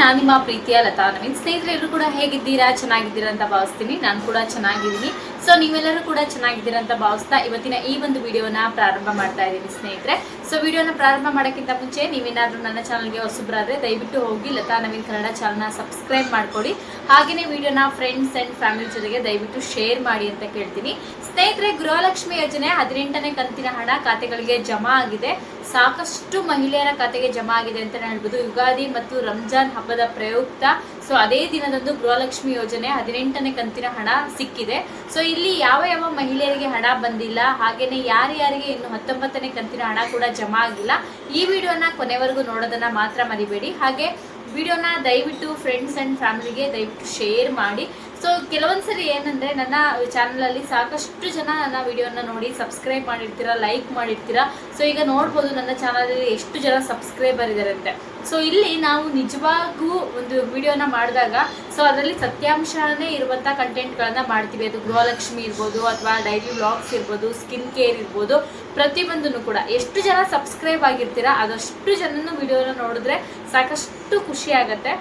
ನಾನು ನಿಮ್ಮ ಪ್ರೀತಿಯ ಲತಾ ನವೀನ್ ಸ್ನೇಹಿತರೆ, ಎಲ್ಲರೂ ಕೂಡ ಹೇಗಿದ್ದೀರಾ? ಚೆನ್ನಾಗಿದ್ದೀರಾ ಅಂತ ಭಾವಿಸ್ತೀನಿ. ನಾನು ಕೂಡ ಚೆನ್ನಾಗಿದ್ದೀನಿ. ಸೊ ನೀವೆಲ್ಲರೂ ಕೂಡ ಚೆನ್ನಾಗಿದ್ದೀರಾ ಅಂತ ಭಾವಿಸ್ತಾ ಇವತ್ತಿನ ಈ ಒಂದು ವಿಡಿಯೋನ ಪ್ರಾರಂಭ ಮಾಡ್ತಾ ಇದ್ದೀನಿ ಸ್ನೇಹಿತರೆ. ಸೊ ವಿಡಿಯೋನ ಪ್ರಾರಂಭ ಮಾಡೋಕ್ಕಿಂತ ಮುಂಚೆ ನೀವೇನಾದರೂ ನನ್ನ ಚಾನಲ್ಗೆ ಹೊಸಬ್ರಾದ್ರೆ, ದಯವಿಟ್ಟು ಹೋಗಿ ಲತಾ ನವೀನ್ ಕನ್ನಡ ಚಾನಲ್ನ ಸಬ್ಸ್ಕ್ರೈಬ್ ಮಾಡ್ಕೊಡಿ. ಹಾಗೆಯೇ ವಿಡಿಯೋನ ಫ್ರೆಂಡ್ಸ್ ಆ್ಯಂಡ್ ಫ್ಯಾಮಿಲಿ ಜೊತೆಗೆ ದಯವಿಟ್ಟು ಶೇರ್ ಮಾಡಿ ಅಂತ ಕೇಳ್ತೀನಿ. ಸ್ನೇಹಿತರೆ, ಗೃಹಲಕ್ಷ್ಮಿ ಯೋಜನೆ ಹದಿನೆಂಟನೇ ಕಂತಿನ ಹಣ ಖಾತೆಗಳಿಗೆ ಜಮಾ ಆಗಿದೆ. ಸಾಕಷ್ಟು ಮಹಿಳೆಯರ ಖಾತೆಗೆ ಜಮಾ ಆಗಿದೆ ಅಂತ ಹೇಳ್ಬೋದು. ಯುಗಾದಿ ಮತ್ತು ರಂಜಾನ್ ಹಬ್ಬದ ಪ್ರಯುಕ್ತ. ಸೊ ಅದೇ ದಿನದಂದು ಗೃಹಲಕ್ಷ್ಮಿ ಯೋಜನೆ ಹದಿನೆಂಟನೇ ಕಂತಿನ ಹಣ ಸಿಕ್ಕಿದೆ. ಸೊ ಇಲ್ಲಿ ಯಾವ ಯಾವ ಮಹಿಳೆಯರಿಗೆ ಹಣ ಬಂದಿಲ್ಲ, ಹಾಗೇನೆ ಯಾರ್ಯಾರಿಗೆ ಇನ್ನು ಹತ್ತೊಂಬತ್ತನೇ ಕಂತಿನ ಹಣ ಕೂಡ ಜಮಾ ಆಗಿಲ್ಲ, ಈ ವಿಡಿಯೋನ ಕೊನೆವರೆಗೂ ನೋಡೋದನ್ನ ಮಾತ್ರ ಮರಿಬೇಡಿ. ಹಾಗೆ, ವಿಡಿಯೋನ ದಯವಿಟ್ಟು ಫ್ರೆಂಡ್ಸ್ ಆ್ಯಂಡ್ ಫ್ಯಾಮಿಲಿಗೆ ದಯವಿಟ್ಟು ಶೇರ್ ಮಾಡಿ. ಸೊ ಕೆಲವೊಂದ್ಸರಿ ಏನಂದ್ರೆ ನನ್ನ ಚಾನಲಲ್ಲಿ ಸಾಕಷ್ಟು ಜನ ನನ್ನ ವಿಡಿಯೋನ ನೋಡಿ ಸಬ್ಸ್ಕ್ರೈಬ್ ಮಾಡಿರ್ತೀರಾ ಲೈಕ್ ಮಾಡಿರ್ತೀರಾ. ಸೊ ಈಗ ನೋಡ್ಬೋದು ನನ್ನ ಚಾನಲಲ್ಲಿ ಎಷ್ಟು ಜನ ಸಬ್ಸ್ಕ್ರೈಬರ್ ಇದ್ದಾರೆ ಅಂತೆ. ಸೊ ಇಲ್ಲಿ ನಾವು ನಿಜವಾಗೂ ಒಂದು ವಿಡಿಯೋನ ಮಾಡಿದಾಗ ಸೊ ಅದರಲ್ಲಿ ಸತ್ಯಾಂಶನೇ ಇರುವಂಥ ಕಂಟೆಂಟ್ಗಳನ್ನ ಮಾಡ್ತೀವಿ. ಅದು ಗೃಹಲಕ್ಷ್ಮಿ ಇರ್ಬೋದು ಅಥವಾ ಡೈಲಿ ವ್ಲಾಗ್ಸ್ ಇರ್ಬೋದು ಸ್ಕಿನ್ ಕೇರ್ ಇರ್ಬೋದು, ಪ್ರತಿಯೊಂದನ್ನು ಕೂಡ. ಎಷ್ಟು ಜನ ಸಬ್ಸ್ಕ್ರೈಬ್ ಆಗಿರ್ತೀರಾ, ಅದಷ್ಟು ಜನನು ವಿಡಿಯೋನ ನೋಡಿದ್ರೆ ಸಾಕಷ್ಟು ಖುಷಿ ಆಗತ್ತೆ.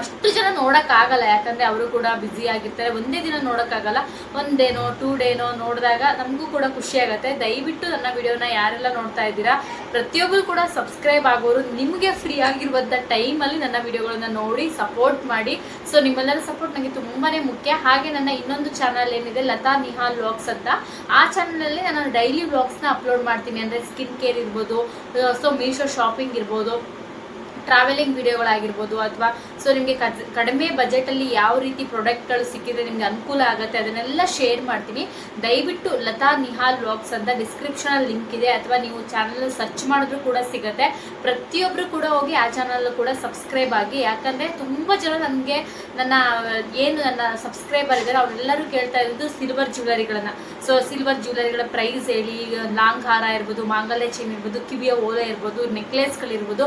ಅಷ್ಟು ಜನ ನೋಡೋಕ್ಕಾಗಲ್ಲ, ಯಾಕಂದರೆ ಅವರು ಕೂಡ ಬ್ಯುಸಿ ಆಗಿರ್ತಾರೆ. ಒಂದೇ ದಿನ ನೋಡೋಕ್ಕಾಗಲ್ಲ. ಒಂದೇನೋ ಟೂ ಡೇನೋ ನೋಡಿದಾಗ ನಮಗೂ ಕೂಡ ಖುಷಿ ಆಗುತ್ತೆ. ದಯವಿಟ್ಟು ನನ್ನ ವಿಡಿಯೋನ ಯಾರೆಲ್ಲ ನೋಡ್ತಾ ಇದ್ದೀರಾ ಪ್ರತಿಯೊಬ್ಬರು ಕೂಡ ಸಬ್ಸ್ಕ್ರೈಬ್ ಆಗೋರು ನಿಮಗೆ ಫ್ರೀ ಆಗಿರುವಂಥ ಟೈಮಲ್ಲಿ ನನ್ನ ವಿಡಿಯೋಗಳನ್ನ ನೋಡಿ ಸಪೋರ್ಟ್ ಮಾಡಿ. ಸೊ ನಿಮ್ಮೆಲ್ಲರ ಸಪೋರ್ಟ್ ನನಗೆ ತುಂಬಾ ಮುಖ್ಯ. ಹಾಗೆ ನನ್ನ ಇನ್ನೊಂದು ಚಾನಲ್ ಏನಿದೆ, ಲತಾ ನಿಹಾಲ್ ವ್ಲಾಗ್ಸ್ ಅಂತ. ಆ ಚಾನಲಲ್ಲಿ ನಾನು ಡೈಲಿ ವ್ಲಾಗ್ಸ್ನ ಅಪ್ಲೋಡ್ ಮಾಡ್ತೀನಿ. ಅಂದರೆ ಸ್ಕಿನ್ ಕೇರ್ ಇರ್ಬೋದು ಸೊ ಮೀಶೋ ಶಾಪಿಂಗ್ ಇರ್ಬೋದು. ಟ್ರಾವೆಲಿಂಗ್ ವಿಡಿಯೋಗಳಾಗಿರ್ಬೋದು ಅಥವಾ ಸೊ ನಿಮಗೆ ಕಡಿಮೆ ಬಜೆಟಲ್ಲಿ ಯಾವ ರೀತಿ ಪ್ರಾಡಕ್ಟ್ಗಳು ಸಿಕ್ಕಿದ್ರೆ ನಿಮಗೆ ಅನುಕೂಲ ಆಗುತ್ತೆ, ಅದನ್ನೆಲ್ಲ ಶೇರ್ ಮಾಡ್ತೀನಿ. ದಯವಿಟ್ಟು ಲತಾ ನಿಹಾಲ್ ವ್ಲಾಗ್ಸ್ ಅಂತ ಡಿಸ್ಕ್ರಿಪ್ಷನಲ್ಲಿ ಲಿಂಕ್ ಇದೆ, ಅಥವಾ ನೀವು ಚಾನಲ್ ಸರ್ಚ್ ಮಾಡಿದ್ರು ಕೂಡ ಸಿಗುತ್ತೆ. ಪ್ರತಿಯೊಬ್ಬರು ಕೂಡ ಹೋಗಿ ಆ ಚಾನಲ್ ಕೂಡ ಸಬ್ಸ್ಕ್ರೈಬ್ ಆಗಿ, ಯಾಕಂದರೆ ತುಂಬ ಜನ ನನಗೆ ನನ್ನ, ಏನು ನನ್ನ ಸಬ್ಸ್ಕ್ರೈಬರ್ ಇದ್ದಾರೆ ಅವರೆಲ್ಲರೂ ಕೇಳ್ತಾ ಇರೋದು ಸಿಲ್ವರ್ ಜ್ಯುವೆಲರಿಗಳನ್ನು ಸೊ ಸಿಲ್ವರ್ ಜ್ಯುವೆಲರಿಗಳ ಪ್ರೈಸ್ ಹೇಳಿ ಲಾಂಗ್ ಹಾರ ಇರ್ಬೋದು, ಮಾಂಗಲ್ಯ ಚೈನ್ ಇರ್ಬೋದು, ಕಿವಿಯ ಓಲೆ ಇರ್ಬೋದು ನೆಕ್ಲೆಸ್ಗಳಿರ್ಬೋದು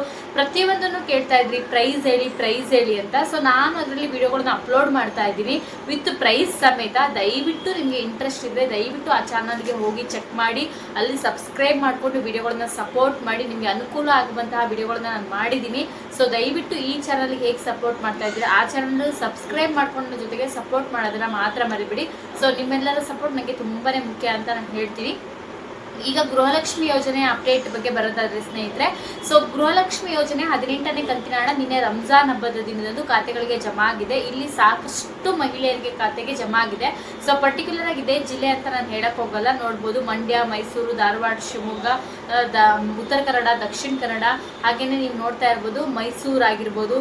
ಪ್ರತಿಯೊಂದನ್ನು ಕೇಳ್ತಾ ಇದ್ರಿ ಪ್ರೈಸ್ ಹೇಳಿ ಪ್ರೈಸ್ ಹೇಳಿ ಅಂತ. ಸೊ ನಾನು ಅದರಲ್ಲಿ ವಿಡಿಯೋಗಳನ್ನ ಅಪ್ಲೋಡ್ ಮಾಡ್ತಾ ಇದ್ದೀನಿ. ವಿತ್ ಪ್ರೈಸ್ ಸಮೇತ ದಯವಿಟ್ಟು ನಿಮಗೆ ಇಂಟ್ರೆಸ್ಟ್ ಇದ್ದರೆ ದಯವಿಟ್ಟು ಆ ಚಾನಲ್ಗೆ ಹೋಗಿ ಚೆಕ್ ಮಾಡಿ. ಅಲ್ಲಿ ಸಬ್ಸ್ಕ್ರೈಬ್ ಮಾಡಿಕೊಂಡು ವಿಡಿಯೋಗಳನ್ನ ಸಪೋರ್ಟ್ ಮಾಡಿ. ನಿಮಗೆ ಅನುಕೂಲ ಆಗುವಂತಹ ವಿಡಿಯೋಗಳನ್ನ ನಾನು ಮಾಡಿದ್ದೀನಿ. ಸೊ ದಯವಿಟ್ಟು ಈ ಚಾನಲ್ಗೆ ಹೇಗೆ ಸಪೋರ್ಟ್ ಮಾಡ್ತಾ ಇದ್ದೀರಾ, ಆ ಚಾನಲ್ ಸಬ್ಸ್ಕ್ರೈಬ್ ಮಾಡ್ಕೊಂಡ ಜೊತೆಗೆ ಸಪೋರ್ಟ್ ಮಾಡೋದನ್ನ ಮಾತ್ರ ಮರಿಬಿಡಿ. ಸೊ ನಿಮ್ಮೆಲ್ಲರ ಸಪೋರ್ಟ್ ನನಗೆ ತುಂಬಾ ಮುಖ್ಯ ಅಂತ ನಾನು ಹೇಳ್ತೀನಿ. ಈಗ ಗೃಹಲಕ್ಷ್ಮಿ ಯೋಜನೆ ಅಪ್ಡೇಟ್ ಬಗ್ಗೆ ಬರೋದಾದ್ರೆ ಸ್ನೇಹಿತರೆ ಸೊ ಗೃಹಲಕ್ಷ್ಮಿ ಯೋಜನೆ ಹದಿನೆಂಟನೇ ಕಂತಿನ ಹಣ ನಿನ್ನೆ ರಂಜಾನ್ ಹಬ್ಬದ ದಿನದಂದು ಖಾತೆಗಳಿಗೆ ಜಮಾ ಆಗಿದೆ. ಇಲ್ಲಿ ಸಾಕಷ್ಟು ಮಹಿಳೆಯರಿಗೆ ಖಾತೆಗೆ ಜಮಾ ಆಗಿದೆ. ಸೊ ಪರ್ಟಿಕ್ಯುಲರ್ ಆಗಿ ಇದೇ ಜಿಲ್ಲೆ ಅಂತ ನಾನು ಹೇಳಕ್ ಹೋಗಲ್ಲ. ನೋಡ್ಬೋದು ಮಂಡ್ಯ, ಮೈಸೂರು, ಧಾರವಾಡ, ಶಿವಮೊಗ್ಗ ಉತ್ತರ ಕನ್ನಡ, ದಕ್ಷಿಣ ಕನ್ನಡ, ಹಾಗೇನೆ ನೀವು ನೋಡ್ತಾ ಇರ್ಬೋದು ಮೈಸೂರು ಆಗಿರ್ಬೋದು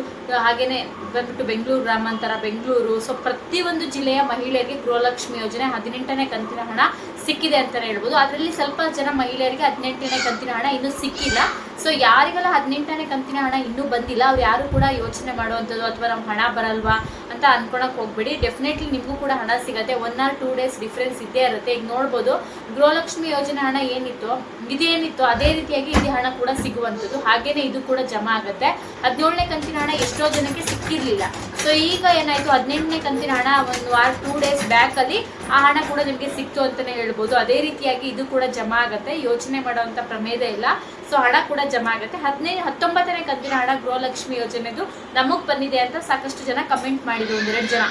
ಹಾಗೇನೆ ಬಂದ್ಬಿಟ್ಟು ಬೆಂಗಳೂರು, ಗ್ರಾಮಾಂತರ, ಬೆಂಗಳೂರು ಸೊ ಪ್ರತಿಯೊಂದು ಜಿಲ್ಲೆಯ ಮಹಿಳೆಯರಿಗೆ ಗೃಹಲಕ್ಷ್ಮಿ ಯೋಜನೆ ಹದಿನೆಂಟನೇ ಕಂತಿನ ಹಣ ಸಿಕ್ಕಿದೆ ಅಂತಾನೆ ಹೇಳ್ಬೋದು. ಅದರಲ್ಲಿ ಸ್ವಲ್ಪ ಜನ ಮಹಿಳೆಯರಿಗೆ ಹದಿನೆಂಟನೇ ಕಂತಿನ ಹಣ ಇನ್ನು ಸಿಕ್ಕಿಲ್ಲ. ಸೊ ಯಾರಿಗೆಲ್ಲ ಹದಿನೆಂಟನೇ ಕಂತಿನ ಹಣ ಇನ್ನೂ ಬಂದಿಲ್ಲ, ಅವ್ರು ಯಾರು ಕೂಡ ಯೋಚನೆ ಮಾಡುವಂಥದ್ದು ಅಥವಾ ನಮ್ಮ ಹಣ ಬರಲ್ವಾ? ಅಂತ ಅನ್ಕೊಳಕ್ ಹೋಗ್ಬೇಡಿ. ಡೆಫಿನೆಟ್ಲಿ ನಿಮಗೂ ಕೂಡ ಹಣ ಸಿಗುತ್ತೆ. One or two days difference ಇದ್ದೇ ಇರುತ್ತೆ. ಈಗ ನೋಡ್ಬೋದು, ಗೃಹಲಕ್ಷ್ಮಿ ಯೋಜನೆ ಹಣ ಏನಿತ್ತು, ಇದೇನಿತ್ತು, ಅದೇ ರೀತಿಯಾಗಿ ಇಲ್ಲಿ ಹಣ ಕೂಡ ಸಿಗುವಂಥದ್ದು. ಹಾಗೇನೆ ಇದು ಕೂಡ ಜಮಾ ಆಗುತ್ತೆ. ಹದಿನೇಳನೇ ಕಂತಿನ ಹಣ ಎಷ್ಟೋ ಜನಕ್ಕೆ ಸಿಕ್ಕಿರ್ಲಿಲ್ಲ. ಸೊ ಈಗ ಏನಾಯ್ತು? ಹದಿನೆಂಟನೇ ಕಂತಿನ ಹಣ ಒಂದು ವಾರ ಟೂ ಡೇಸ್ ಬ್ಯಾಕ್ ಅಲ್ಲಿ ಆ ಹಣ ಕೂಡ ನಿಮಗೆ ಸಿಕ್ತು ಅಂತಾನೆ ಹೇಳ್ಬೋದು. ಅದೇ ರೀತಿಯಾಗಿ ಇದು ಕೂಡ ಜಮಾ ಆಗುತ್ತೆ. ಯೋಚನೆ ಮಾಡುವಂತ ಪ್ರಮೇದ ಇಲ್ಲ. ಸೊ ಹಣ ಕೂಡ ಜಮಾ ಆಗುತ್ತೆ. ಹದಿನೈದು ಹತ್ತೊಂಬತ್ತನೇ ಕಂತಿನ ಹಣ ಗೃಹಲಕ್ಷ್ಮಿ ಯೋಜನೆದು ನಮಗ್ ಬಂದಿದೆ ಅಂತ ಸಾಕಷ್ಟು ಜನ ಕಮೆಂಟ್ ಮಾಡಿದ್ರು ಒಂದೆರಡು ಜನ.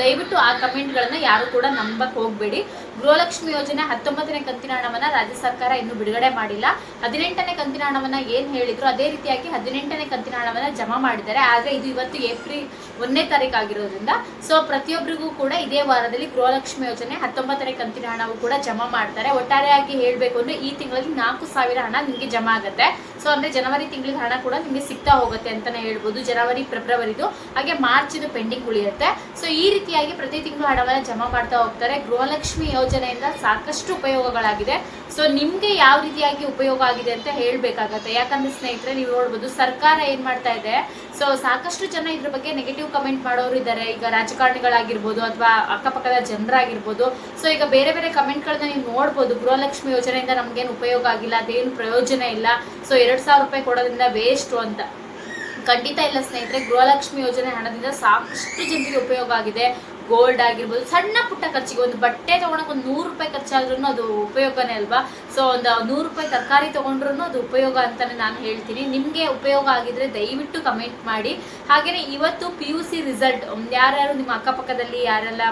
ದಯವಿಟ್ಟು ಆ ಕಮೆಂಟ್ಗಳನ್ನ ಯಾರು ಕೂಡ ನಂಬಕ್ ಹೋಗ್ಬೇಡಿ. ಗೃಹಲಕ್ಷ್ಮಿ ಯೋಜನೆ ಹತ್ತೊಂಬತ್ತನೇ ಕಂತಿನ ಹಣವನ್ನ ರಾಜ್ಯ ಸರ್ಕಾರ ಇನ್ನು ಬಿಡುಗಡೆ ಮಾಡಿಲ್ಲ. ಹದಿನೆಂಟನೇ ಕಂತಿನ ಹಣವನ್ನ ಏನ್ ಹೇಳಿದ್ರು ಅದೇ ರೀತಿಯಾಗಿ ಹದಿನೆಂಟನೇ ಕಂತಿನ ಹಣವನ್ನ ಜಮಾ ಮಾಡಿದ್ದಾರೆ. ಆದ್ರೆ ಇದು ಇವತ್ತು ಏಪ್ರಿಲ್ ಒಂದನೇ ತಾರೀಕು ಆಗಿರೋದ್ರಿಂದ, ಸೊ ಪ್ರತಿಯೊಬ್ಬರಿಗೂ ಕೂಡ ಇದೇ ವಾರದಲ್ಲಿ ಗೃಹಲಕ್ಷ್ಮಿ ಯೋಜನೆ ಹತ್ತೊಂಬತ್ತನೇ ಕಂತಿನ ಹಣವು ಕೂಡ ಜಮಾ ಮಾಡ್ತಾರೆ. ಒಟ್ಟಾರೆಯಾಗಿ ಹೇಳ್ಬೇಕು ಅಂದ್ರೆ ಈ ತಿಂಗಳಲ್ಲಿ ನಾಲ್ಕು ಸಾವಿರ ಹಣ ನಿಮಗೆ ಜಮಾ ಆಗುತ್ತೆ. ಸೊ ಅಂದ್ರೆ ಜನವರಿ ತಿಂಗಳಿಗೆ ಹಣ ಕೂಡ ನಿಮಗೆ ಸಿಗ್ತಾ ಹೋಗುತ್ತೆ ಅಂತಾನೆ ಹೇಳ್ಬೋದು. ಜನವರಿ, ಫೆಬ್ರವರಿದು. ಹಾಗೆ ಮಾರ್ಚ್ ಇದು ಪೆಂಡಿಂಗ್ ಉಳಿಯುತ್ತೆ. ಸೊ ಈ ರೀತಿಯಾಗಿ ಪ್ರತಿ ತಿಂಗಳು ಹಣವನ್ನ ಜಮಾ ಮಾಡ್ತಾ ಹೋಗ್ತಾರೆ. ಗೃಹಲಕ್ಷ್ಮಿ ಯೋಜನೆಯಿಂದ ಸಾಕಷ್ಟು ಉಪಯೋಗಗಳಾಗಿದೆ. ಸೊ ನಿಮ್ಗೆ ಯಾವ ರೀತಿಯಾಗಿ ಉಪಯೋಗ ಆಗಿದೆ ಅಂತ ಹೇಳ್ಬೇಕಾಗತ್ತೆ. ಯಾಕಂದ್ರೆ ಸ್ನೇಹಿತರೆ, ನೀವು ನೋಡ್ಬೋದು ಸರ್ಕಾರ ಏನ್ ಮಾಡ್ತಾ ಇದೆ? ಸೊ ಸಾಕಷ್ಟು ಜನ ಇದ್ರ ಬಗ್ಗೆ ನೆಗೆಟಿವ್ ಕಮೆಂಟ್ ಮಾಡೋರು ಇದ್ದಾರೆ. ಈಗ ರಾಜಕಾರಣಿಗಳಾಗಿರ್ಬೋದು ಅಥವಾ ಅಕ್ಕಪಕ್ಕದ ಜನರಾಗಿರ್ಬೋದು. ಸೊ ಈಗ ಬೇರೆ ಬೇರೆ ಕಮೆಂಟ್ಗಳನ್ನ ನೀವು ನೋಡ್ಬೋದು. ಗೃಹಲಕ್ಷ್ಮಿ ಯೋಜನೆಯಿಂದ ನಮ್ಗೇನು ಉಪಯೋಗ ಆಗಿಲ್ಲ, ಅದೇನು ಪ್ರಯೋಜನ ಇಲ್ಲ. ಸೊ ಎರಡು ಸಾವಿರ ರೂಪಾಯಿ ಕೊಡೋದ್ರಿಂದ ವೇಸ್ಟು ಅಂತ. ಖಂಡಿತ ಇಲ್ಲ ಸ್ನೇಹಿತರೆ, ಗೃಹಲಕ್ಷ್ಮಿ ಯೋಜನೆ ಹಣದಿಂದ ಸಾಕಷ್ಟು ಜನರಿಗೆ ಉಪಯೋಗ ಆಗಿದೆ. ಗೋಲ್ಡ್ ಆಗಿರ್ಬೋದು, ಸಣ್ಣ ಪುಟ್ಟ ಖರ್ಚಿಗೆ ಒಂದು ಬಟ್ಟೆ ತೊಗೊಳಕ್ಕೆ ಒಂದು ನೂರು ರೂಪಾಯಿ ಖರ್ಚಾದ್ರೂ ಅದು ಉಪಯೋಗನೇ ಅಲ್ವಾ? ಸೊ ಒಂದು ನೂರು ರೂಪಾಯಿ ತರಕಾರಿ ತಗೊಂಡ್ರೂ ಅದು ಉಪಯೋಗ ಅಂತಲೇ ನಾನು ಹೇಳ್ತೀನಿ. ನಿಮಗೆ ಉಪಯೋಗ ಆಗಿದ್ರೆ ದಯವಿಟ್ಟು ಕಮೆಂಟ್ ಮಾಡಿ. ಹಾಗೆಯೇ ಇವತ್ತು ಪಿ ಯು ಸಿ ರಿಸಲ್ಟ್ ಯಾರ್ಯಾರು ನಿಮ್ಮ ಅಕ್ಕಪಕ್ಕದಲ್ಲಿ ಯಾರೆಲ್ಲ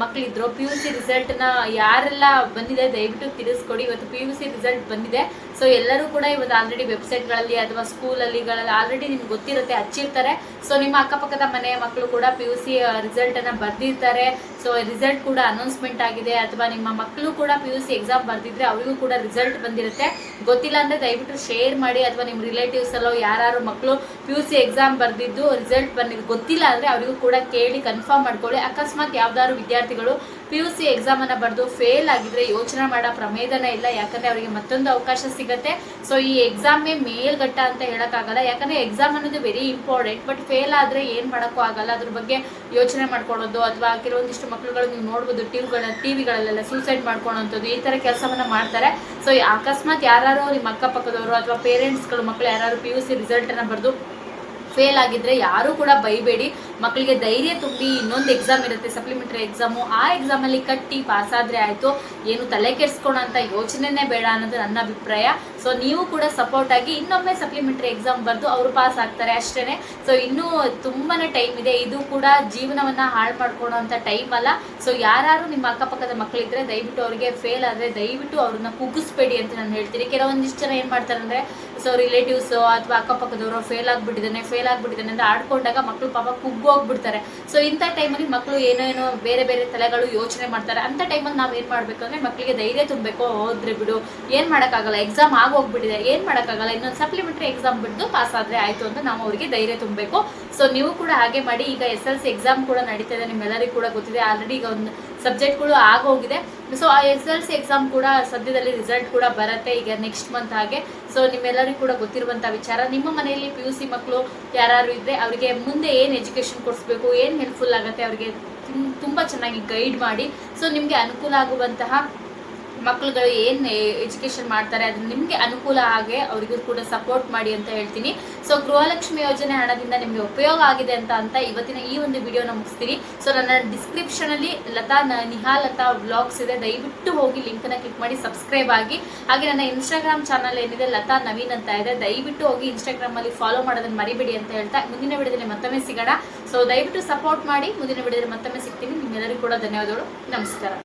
ಮಕ್ಕಳಿದ್ರು ಪಿ ಯು ಸಿ ರಿಸಲ್ಟ್ನ ಯಾರೆಲ್ಲ ಬಂದಿದೆ ದಯವಿಟ್ಟು ತಿಳಿಸ್ಕೊಡಿ. ಇವತ್ತು ಪಿ ಯು ಸಿ ರಿಸಲ್ಟ್ ಬಂದಿದೆ. ಸೊ ಎಲ್ಲರೂ ಕೂಡ ಇವತ್ತು ಆಲ್ರೆಡಿ ವೆಬ್ಸೈಟ್ಗಳಲ್ಲಿ ಅಥವಾ ಸ್ಕೂಲಲ್ಲಿಗಳಲ್ಲಿ ಆಲ್ರೆಡಿ ನಿಮ್ಗೆ ಗೊತ್ತಿರುತ್ತೆ, ಹಚ್ಚಿರ್ತಾರೆ. ಸೊ ನಿಮ್ಮ ಅಕ್ಕಪಕ್ಕದ ಮನೆಯ ಮಕ್ಕಳು ಕೂಡ ಪಿ ಯು ಸಿ ರಿಸಲ್ಟನ್ನು ಬರೆದಿರ್ತಾರೆ. ಸೊ ರಿಸಲ್ಟ್ ಕೂಡ ಅನೌನ್ಸ್ಮೆಂಟ್ ಆಗಿದೆ. ಅಥವಾ ನಿಮ್ಮ ಮಕ್ಕಳು ಕೂಡ ಪಿ ಯು ಸಿ ಎಕ್ಸಾಮ್ ಬರ್ದಿದ್ರೆ ಅವರಿಗೂ ಕೂಡ ರಿಸಲ್ಟ್ ಬಂದಿರುತ್ತೆ. ಗೊತ್ತಿಲ್ಲ ಅಂದರೆ ದಯವಿಟ್ಟು ಶೇರ್ ಮಾಡಿ. ಅಥವಾ ನಿಮ್ಮ ರಿಲೇಟಿವ್ಸ್ ಅಲ್ಲೋ ಯಾರು ಮಕ್ಕಳು ಪಿ ಯು ಸಿ ಎಕ್ಸಾಮ್ ಬರೆದಿದ್ದು ರಿಸಲ್ಟ್ ಬಂದಿದ್ದು ಗೊತ್ತಿಲ್ಲ ಅಂದರೆ ಅವರಿಗೂ ಕೂಡ ಕೇಳಿ ಕನ್ಫರ್ಮ್ ಮಾಡ್ಕೊಳ್ಳಿ. ಅಕಸ್ಮಾತ್ ಯಾವ್ದಾದ್ರು ವಿದ್ಯಾರ್ಥಿಗಳು ಪಿ ಯು ಸಿ ಎಕ್ಸಾಮನ್ನು ಬರೆದು ಫೇಲ್ ಆಗಿದ್ರೆ ಯೋಚನೆ ಮಾಡೋ ಪ್ರಮೇದನೇ ಇಲ್ಲ. ಯಾಕಂದರೆ ಅವರಿಗೆ ಮತ್ತೊಂದು ಅವಕಾಶ ಸಿಗುತ್ತೆ. ಸೊ ಈ ಎಕ್ಸಾಮೇ ಮೇಲ್ಗಟ್ಟ ಅಂತ ಹೇಳೋಕ್ಕಾಗಲ್ಲ. ಯಾಕಂದರೆ ಎಕ್ಸಾಮ್ ಅನ್ನೋದು ವೆರಿ ಇಂಪಾರ್ಟೆಂಟ್ ಬಟ್ ಫೇಲ್ ಆದರೆ ಏನು ಮಾಡೋಕ್ಕೂ ಆಗಲ್ಲ. ಅದ್ರ ಬಗ್ಗೆ ಯೋಚನೆ ಮಾಡ್ಕೊಳ್ಳೋದು ಅಥವಾ ಕೆಲವೊಂದಿಷ್ಟು ಮಕ್ಕಳುಗಳು ನೀವು ನೋಡ್ಬೋದು, ಟಿವಿಗಳ, ಟಿವಿಗಳಲ್ಲೆಲ್ಲ ಸೂಸೈಡ್ ಮಾಡ್ಕೊಳ್ಳೋಂಥದ್ದು ಈ ಥರ ಕೆಲಸವನ್ನು ಮಾಡ್ತಾರೆ. ಸೊ ಅಕಸ್ಮಾತ್ ಯಾರು ನಿಮ್ಮ ಅಕ್ಕಪಕ್ಕದವರು ಅಥವಾ ಪೇರೆಂಟ್ಸ್ಗಳು ಮಕ್ಕಳು ಯಾರು ಪಿ ಯು ಸಿ ರಿಸಲ್ಟನ್ನು ಬರೆದು ಫೇಲ್ ಆಗಿದ್ರೆ ಯಾರೂ ಕೂಡ ಬೈಬೇಡಿ. ಮಕ್ಕಳಿಗೆ ಧೈರ್ಯ ತುಂಬಿ ಇನ್ನೊಂದು ಎಕ್ಸಾಮ್ ಇರುತ್ತೆ ಸಪ್ಲಿಮೆಂಟರಿ ಎಕ್ಸಾಮು ಆ ಎಕ್ಸಾಮಲ್ಲಿ ಕಟ್ಟಿ ಪಾಸ್ ಆದರೆ ಆಯಿತು. ಏನು ತಲೆ ಕೆಡಿಸ್ಕೊಳೋಂಥ ಯೋಚನೆನೇ ಬೇಡ ಅನ್ನೋದು ನನ್ನ ಅಭಿಪ್ರಾಯ. ಸೊ ನೀವು ಕೂಡ ಸಪೋರ್ಟ್ ಆಗಿ ಇನ್ನೊಮ್ಮೆ ಸಪ್ಲಿಮೆಂಟರಿ ಎಕ್ಸಾಮ್ ಬರೆದು ಅವರು ಪಾಸ್ ಆಗ್ತಾರೆ ಅಷ್ಟೇ ಸೊ ಇನ್ನೂ ತುಂಬಾ ಟೈಮ್ ಇದೆ. ಇದು ಕೂಡ ಜೀವನವನ್ನು ಹಾಳು ಮಾಡ್ಕೊಳ್ಳೋಂಥ ಟೈಮ್ ಅಲ್ಲ. ಸೊ ಯಾರು ನಿಮ್ಮ ಅಕ್ಕಪಕ್ಕದ ಮಕ್ಕಳಿದ್ರೆ ದಯವಿಟ್ಟು ಅವರಿಗೆ ಫೇಲ್ ಆದರೆ ದಯವಿಟ್ಟು ಅವ್ರನ್ನ ಕುಗ್ಗಿಸ್ಬೇಡಿ ಅಂತ ನಾನು ಹೇಳ್ತೀನಿ. ಕೆಲವೊಂದಿಷ್ಟು ಜನ ಏನು ಮಾಡ್ತಾರೆ ಅಂದರೆ ಸೊ ರಿಲೇಟಿವ್ಸು ಅಥವಾ ಅಕ್ಕಪಕ್ಕದವರು ಫೇಲ್ ಆಗಿಬಿಟ್ಟಿದ್ದಾನೆ ಫೇಲ್ ಆಗಿಬಿಟ್ಟಿದ್ದಾನೆ ಅಂತ ಆಡ್ಕೊಂಡಾಗ ಮಕ್ಕಳು ಪಾಪ ಕುಗ್ಗೋಗ್ಬಿಡ್ತಾರೆ ಸೊ ಇಂಥ ಟೈಮಲ್ಲಿ ಮಕ್ಕಳು ಏನೇನೋ ಬೇರೆ ಬೇರೆ ತಲೆಗಳು ಯೋಚನೆ ಮಾಡ್ತಾರೆ. ಅಂಥ ಟೈಮಲ್ಲಿ ನಾವು ಏನು ಮಾಡಬೇಕು ಅಂದರೆ ಮಕ್ಕಳಿಗೆ ಧೈರ್ಯ ತುಂಬಬೇಕು. ಹೋದ್ರೆ ಬಿಡು, ಏನು ಮಾಡೋಕ್ಕಾಗಲ್ಲ ಎಕ್ಸಾಮ್ ಆಗೋಗ್ಬಿಟ್ಟಿದೆ ಏನು ಮಾಡೋಕ್ಕಾಗಲ್ಲ, ಇನ್ನೊಂದು ಸಪ್ಲಿಮೆಂಟ್ರಿ ಎಕ್ಸಾಮ್ ಬಿಟ್ಟು ಪಾಸ್ ಆದರೆ ಆಯಿತು ಅಂತ ನಾವು ಅವರಿಗೆ ಧೈರ್ಯ ತುಂಬಬೇಕು. ಸೊ ನೀವು ಕೂಡ ಹಾಗೆ ಮಾಡಿ. ಈಗ ಎಸ್ ಎಲ್ ಸಿ ಎಕ್ಸಾಮ್ ಕೂಡ ನಡೀತಾ ಇದೆ, ನಿಮ್ಮೆಲ್ಲರಿಗೂ ಕೂಡ ಗೊತ್ತಿದೆ. ಆಲ್ರೆಡಿ ಈಗ ಒಂದು ಸಬ್ಜೆಕ್ಟ್ಗಳು ಆಗೋಗಿದೆ. ಸೊ ಆ ಎಸ್ ಎಲ್ ಸಿ ಎಕ್ಸಾಮ್ ಕೂಡ ಸದ್ಯದಲ್ಲಿ ರಿಸಲ್ಟ್ ಕೂಡ ಬರುತ್ತೆ ಈಗ ನೆಕ್ಸ್ಟ್ ಮಂತ್ ಹಾಗೆ. ಸೊ ನಿಮ್ಮೆಲ್ಲರಿಗೂ ಕೂಡ ಗೊತ್ತಿರುವಂಥ ವಿಚಾರ. ನಿಮ್ಮ ಮನೆಯಲ್ಲಿ ಪಿ ಯು ಸಿ ಮಕ್ಕಳು ಯಾರು ಇದ್ದರೆ ಅವರಿಗೆ ಮುಂದೆ ಏನು ಎಜುಕೇಷನ್ ಕೊಡಿಸ್ಬೇಕು, ಏನು ಹೆಲ್ಪ್ಫುಲ್ ಆಗುತ್ತೆ ಅವರಿಗೆ ತುಂಬ ಚೆನ್ನಾಗಿ ಗೈಡ್ ಮಾಡಿ. ಸೊ ನಿಮಗೆ ಅನುಕೂಲ ಆಗುವಂತಹ ಮಕ್ಕಳುಗಳು ಏನು ಎಜುಕೇಷನ್ ಮಾಡ್ತಾರೆ ಅದು ನಿಮಗೆ ಅನುಕೂಲ ಹಾಗೆ ಅವರಿಗೂ ಕೂಡ ಸಪೋರ್ಟ್ ಮಾಡಿ ಅಂತ ಹೇಳ್ತೀನಿ. ಸೊ ಗೃಹಲಕ್ಷ್ಮಿ ಯೋಜನೆ ಹಣದಿಂದ ನಿಮಗೆ ಉಪಯೋಗ ಆಗಿದೆ ಅಂತ ಅಂತ ಇವತ್ತಿನ ಈ ಒಂದು ವಿಡಿಯೋನ ಮುಗಿಸ್ತೀನಿ. ಸೊ ನನ್ನ ಡಿಸ್ಕ್ರಿಪ್ಷನಲ್ಲಿ ಲತಾ, ನ- ನಿಹಾಲ್ ಲತಾ ವ್ಲಾಗ್ಸ್ ಇದೆ. ದಯವಿಟ್ಟು ಹೋಗಿ ಲಿಂಕನ್ನು ಕ್ಲಿಕ್ ಮಾಡಿ ಸಬ್ಸ್ಕ್ರೈಬ್ ಆಗಿ. ಹಾಗೆ ನನ್ನ ಇನ್ಸ್ಟಾಗ್ರಾಮ್ ಚಾನಲ್ ಏನಿದೆ, ಲತಾ ನವೀನ್ ಅಂತ ಇದೆ. ದಯವಿಟ್ಟು ಹೋಗಿ ಇನ್ಸ್ಟಾಗ್ರಾಮಲ್ಲಿ ಫಾಲೋ ಮಾಡೋದನ್ನು ಮರಿಬೇಡಿ ಅಂತ ಹೇಳ್ತಾ ಮುಂದಿನ ವಿಡಿಯೋದಲ್ಲಿ ಮತ್ತೊಮ್ಮೆ ಸಿಗೋಣ. ಸೊ ದಯವಿಟ್ಟು ಸಪೋರ್ಟ್ ಮಾಡಿ. ಮುಂದಿನ ವಿಡಿಯೋದಲ್ಲಿ ಮತ್ತೊಮ್ಮೆ ಸಿಗ್ತೀನಿ. ನಿಮ್ಮೆಲ್ಲರಿಗೂ ಕೂಡ ಧನ್ಯವಾದಗಳು. ನಮಸ್ಕಾರ.